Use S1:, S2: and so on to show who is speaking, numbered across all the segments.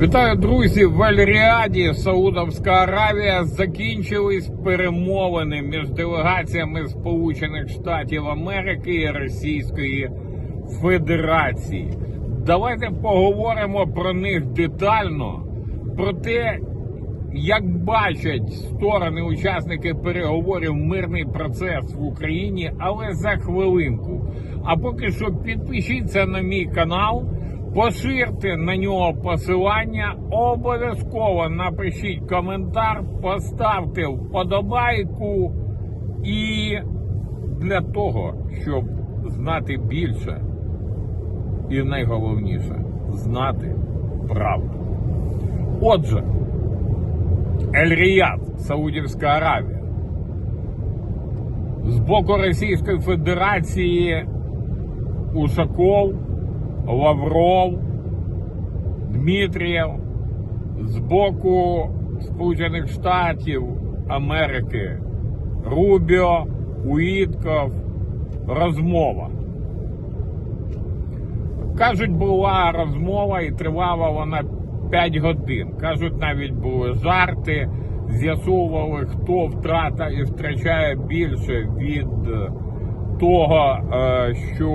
S1: Вітаю, друзі! В Аль-Ріаді, Саудовська Аравія, закінчились перемовини між делегаціями Сполучених Штатів Америки і Російської Федерації. Давайте поговоримо про них детально, про те, як бачать сторони учасники переговорів мирний процес в Україні, але за хвилинку. А поки що підпишіться на мій канал. Поширте на нього посилання, обов'язково напишіть коментар, поставте вподобайку і для того, щоб знати більше і найголовніше знати правду. Отже, Ель-Ріяд, Саудівська Аравія. З боку Російської Федерації Ушаков. Лавров, Дмитрієв з боку Сполучених Штатів Америки, Рубіо, Уітков, розмова. Кажуть, була розмова і тривала вона 5 годин. Кажуть, навіть були жарти, з'ясовували, хто втрата і втрачає більше від того, е, що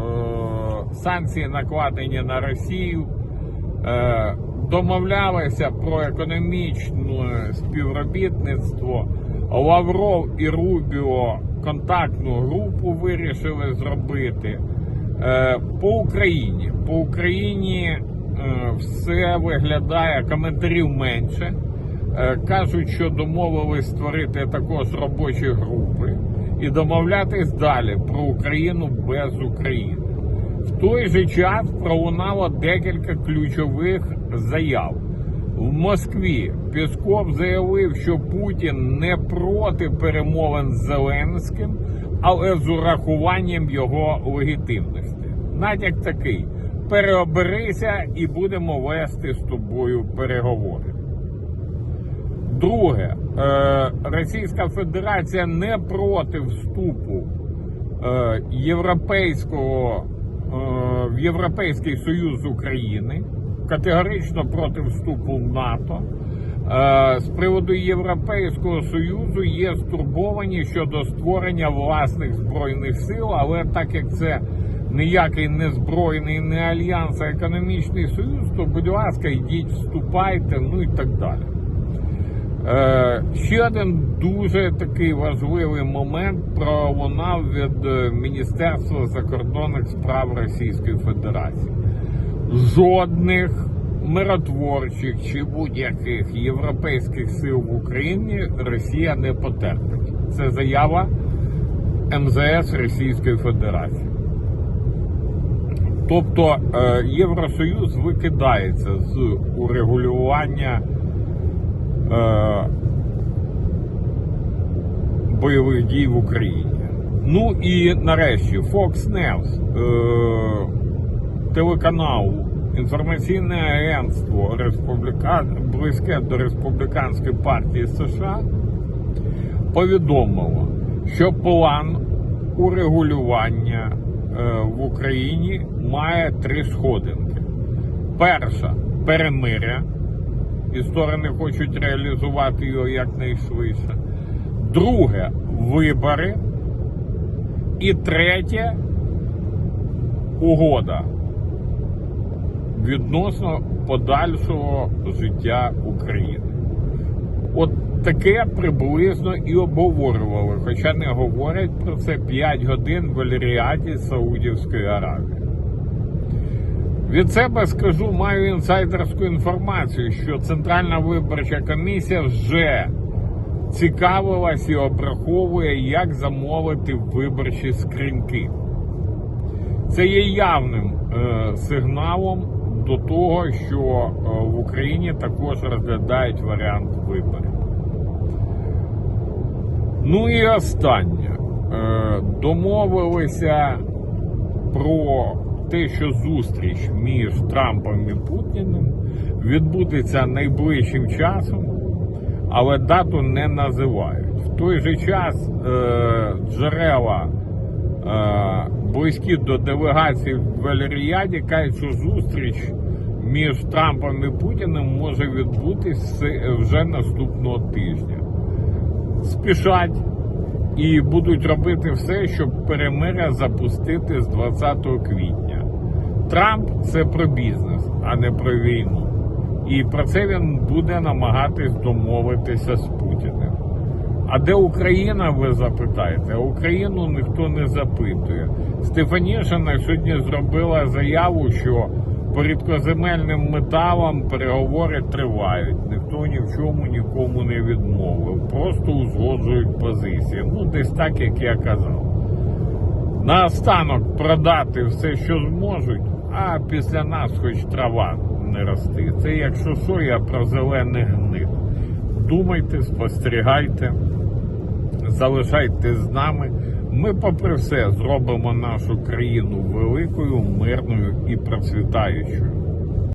S1: е, санкції накладені на Росію, е, домовлялися про економічне співробітництво. Лавров і Рубіо контактну групу вирішили зробити. Е, По Україні. По Україні е, все виглядає коментарів менше. Кажуть, що домовились створити також робочі групи і домовлятись далі про Україну без України. В той же час пролунало декілька ключових заяв. В Москві Пісков заявив, що Путін не проти перемовин з Зеленським, але з урахуванням його легітимності. Натяк такий: переоберися і будемо вести з тобою переговори. Друге, е, Російська Федерація не проти вступу е, європейського Європейський Союз України, категорично проти вступу в НАТО. Е, З приводу Європейського Союзу є стурбовані щодо створення власних збройних сил, але так як це ніякий не збройний, не альянс, а економічний союз, то будь ласка, йдіть, вступайте, ну і так далі. Е, ще один дуже такий важливий момент пролунав від е, Міністерства закордонних справ Російської Федерації. Жодних миротворчих чи будь-яких європейських сил в Україні Росія не потерпить. Це заява МЗС Російської Федерації. Тобто е, Євросоюз викидається з урегулювання бойових дій в Україні. Ну і нарешті Fox News, е, телеканал, інформаційне агентство Республіка... близьке до Республіканської партії США повідомило, що план урегулювання е, в Україні має три сходинки. Перша перемиря і сторони хочуть реалізувати його якнайшвидше. Друге вибори. І третє угода відносно подальшого життя України. От таке приблизно і обговорювали, хоча не говорять про це 5 годин в Альріаді Саудівської Аравії. Від себе скажу, маю інсайдерську інформацію, що Центральна виборча комісія вже цікавилась і обраховує, як замовити виборчі скриньки. Це є явним е, сигналом до того, що е, в Україні також розглядають варіант виборів. Ну і останнє. Е, домовилися про те, що зустріч між Трампом і Путіним відбудеться найближчим часом, але дату не називають. В той же час е, джерела е, близькі до делегації в Валеріаді кажуть, що зустріч між Трампом і Путіним може відбутись вже наступного тижня. Спішать і будуть робити все, щоб перемиря запустити з 20 квітня. Трамп це про бізнес, а не про війну. І про це він буде намагатись домовитися з Путіним. А де Україна, ви запитаєте? Україну ніхто не запитує. Стефанішина сьогодні зробила заяву, що по рідкоземельним металам переговори тривають. Ніхто ні в чому нікому не відмовив. Просто узгоджують позиції. Ну, десь так, як я казав. Наостанок продати все, що зможуть, а після нас хоч трава не рости. Це якщо що, я про зелений гнит. Думайте, спостерігайте, залишайтесь з нами. Ми, попри все, зробимо нашу країну великою, мирною і процвітаючою.